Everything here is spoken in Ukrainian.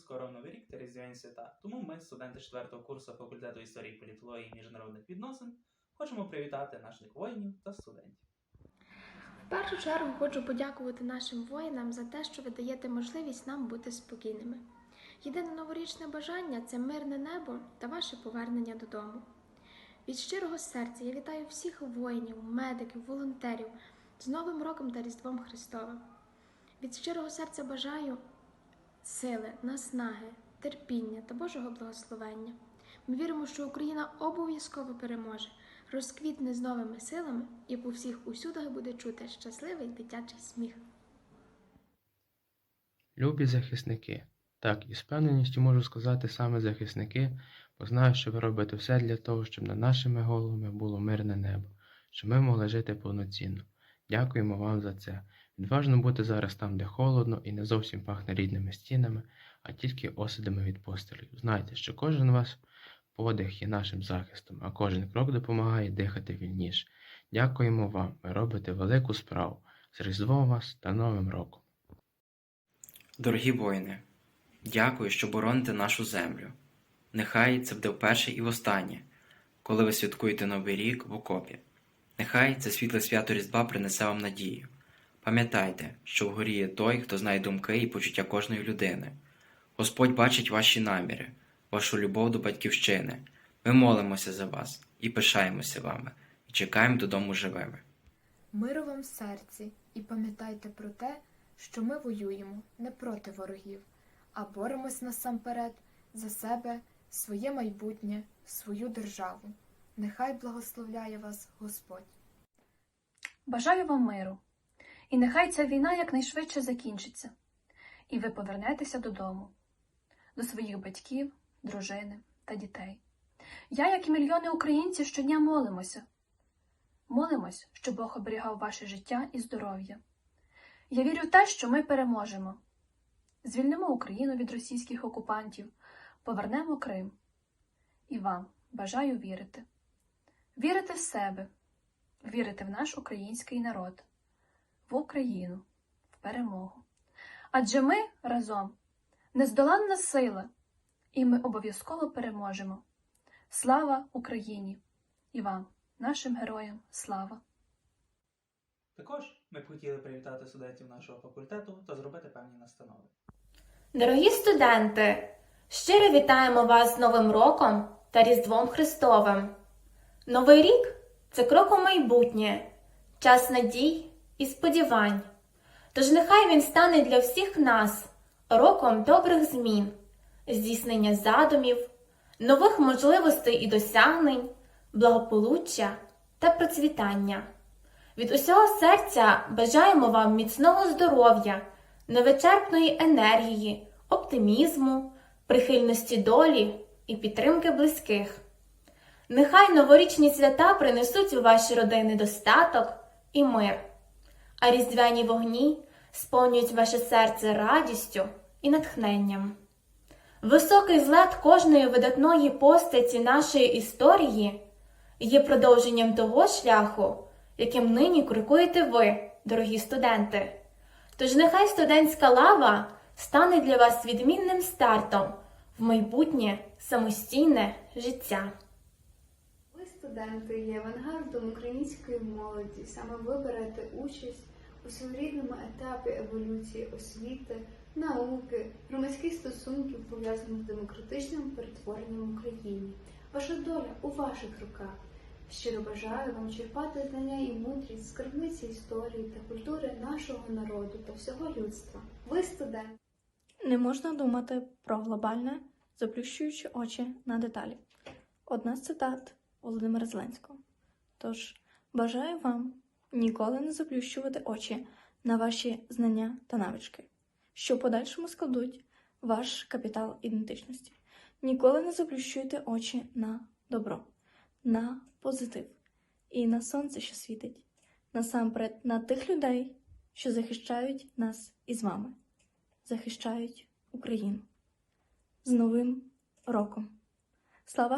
скоро новий рік та різдвяні свята. Тому ми, студенти 4 курсу факультету історії, політології і міжнародних відносин, хочемо привітати наших воїнів та студентів. В першу чергу хочу подякувати нашим воїнам за те, що ви даєте можливість нам бути спокійними. Єдине новорічне бажання це мирне небо та ваше повернення додому. Від щирого серця я вітаю всіх воїнів, медиків, волонтерів з Новим роком та Різдвом Христовим. Від щирого серця бажаю сили, наснаги, терпіння та Божого благословення. Ми віримо, що Україна обов'язково переможе, розквітне з новими силами і по всіх усюдах буде чути щасливий дитячий сміх. Любі захисники, так, із впевненістю можу сказати саме захисники, бо знаю, що ви робите все для того, щоб над нашими головами було мирне небо, щоб ми могли жити повноцінно. Дякуємо вам за це. Відважно бути зараз там, де холодно і не зовсім пахне рідними стінами, а тільки осадами від пострілів. Знайте, що кожен ваш подих є нашим захистом, а кожен крок допомагає дихати вільніше. Дякуємо вам, ви робите велику справу. З Різдвом вас та Новим роком! Дорогі воїни, дякую, що бороните нашу землю. Нехай це буде вперше і востаннє, коли ви святкуєте Новий рік в окопі. Нехай це світле свято Різдва принесе вам надію. Пам'ятайте, що вгорі є той, хто знає думки і почуття кожної людини. Господь бачить ваші наміри, вашу любов до батьківщини. Ми молимося за вас і пишаємося вами, і чекаємо додому живими. Миру вам в серці і пам'ятайте про те, що ми воюємо не проти ворогів, а боремось насамперед за себе, своє майбутнє, свою державу. Нехай благословляє вас Господь. Бажаю вам миру. І нехай ця війна якнайшвидше закінчиться, і ви повернетеся додому, до своїх батьків, дружини та дітей. Я, як і мільйони українців, щодня молимося. Молимось, щоб Бог оберігав ваше життя і здоров'я. Я вірю в те, що ми переможемо. Звільнимо Україну від російських окупантів, повернемо Крим. І вам бажаю вірити. Вірити в себе, вірити в наш український народ, в Україну, в перемогу. Адже ми разом нездоланна сила, і ми обов'язково переможемо. Слава Україні! І вам, нашим героям, слава! Також ми б хотіли привітати студентів нашого факультету та зробити певні настанови. Дорогі студенти, щиро вітаємо вас з Новим роком та Різдвом Христовим. Новий рік це крок у майбутнє, час надій і сподівань. Тож нехай він стане для всіх нас роком добрих змін, здійснення задумів, нових можливостей і досягнень, благополуччя та процвітання. Від усього серця бажаємо вам міцного здоров'я, невичерпної енергії, оптимізму, прихильності долі і підтримки близьких. Нехай новорічні свята принесуть у ваші родини достаток і мир, а різдвяні вогні сповнюють ваше серце радістю і натхненням. Високий злет кожної видатної постаті нашої історії є продовженням того шляху, яким нині крокуєте ви, дорогі студенти. Тож нехай студентська лава стане для вас відмінним стартом в майбутнє самостійне життя. Студенти, є авангардом української молоді. Саме ви берете участь у своєрідному етапі еволюції освіти, науки, громадських стосунків, пов'язаних з демократичним перетворенням в Україні. Ваша доля у ваших руках. Щиро бажаю вам черпати знання і мудрість, скарбниці історії та культури нашого народу та всього людства. Ви, студенти. Не можна думати про глобальне, заплющуючи очі на деталі. Одна з цитат Володимира Зеленського. Тож бажаю вам ніколи не заплющувати очі на ваші знання та навички, що в подальшому складуть ваш капітал ідентичності. Ніколи не заплющуйте очі на добро, на позитив і на сонце, що світить, насамперед на тих людей, що захищають нас із вами захищають Україну. З Новим роком! Слава